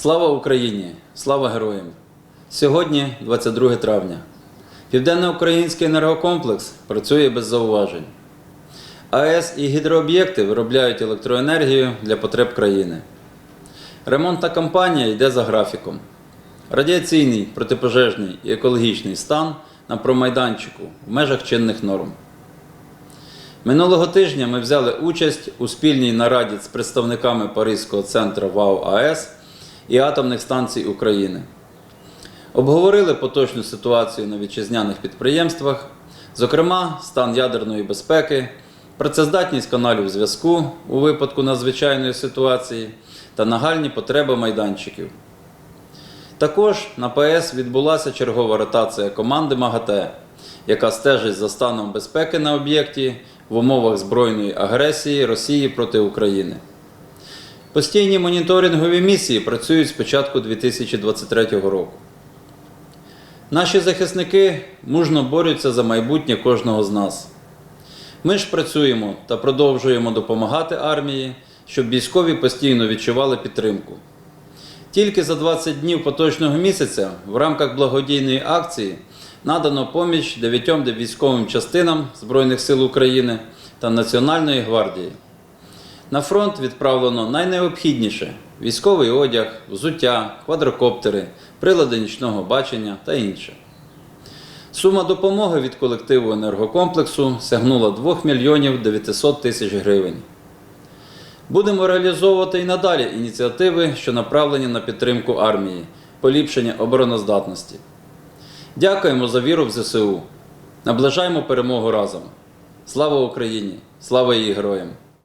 Слава Україні! Слава героям! Сьогодні 22 травня. Південноукраїнський енергокомплекс працює без зауважень. АЕС і гідрооб'єкти виробляють електроенергію для потреб країни. Ремонтна кампанія йде за графіком. Радіаційний, протипожежний і екологічний стан на промайданчику в межах чинних норм. Минулого тижня ми взяли участь у спільній нараді з представниками Паризького центру ВАУ АЕС і атомних станцій України. Обговорили поточну ситуацію на вітчизняних підприємствах, зокрема, стан ядерної безпеки, працездатність каналів зв'язку у випадку надзвичайної ситуації та нагальні потреби майданчиків. Також на ПС відбулася чергова ротація команди МАГАТЕ, яка стежить за станом безпеки на об'єкті в умовах збройної агресії Росії проти України. Постійні моніторингові місії працюють з початку 2023 року. Наші захисники мужно борються за майбутнє кожного з нас. Ми ж працюємо та продовжуємо допомагати армії, щоб військові постійно відчували підтримку. Тільки за 20 днів поточного місяця в рамках благодійної акції надано поміч дев'ятьом військовим частинам Збройних сил України та Національної гвардії. На фронт відправлено найнеобхідніше військовий одяг, взуття, квадрокоптери, прилади нічного бачення та інше. Сума допомоги від колективу енергокомплексу сягнула 2 мільйонів 900 тисяч гривень. Будемо реалізовувати і надалі ініціативи, що направлені на підтримку армії, поліпшення обороноздатності. Дякуємо за віру в ЗСУ. Наближаємо перемогу разом. Слава Україні! Слава її героям!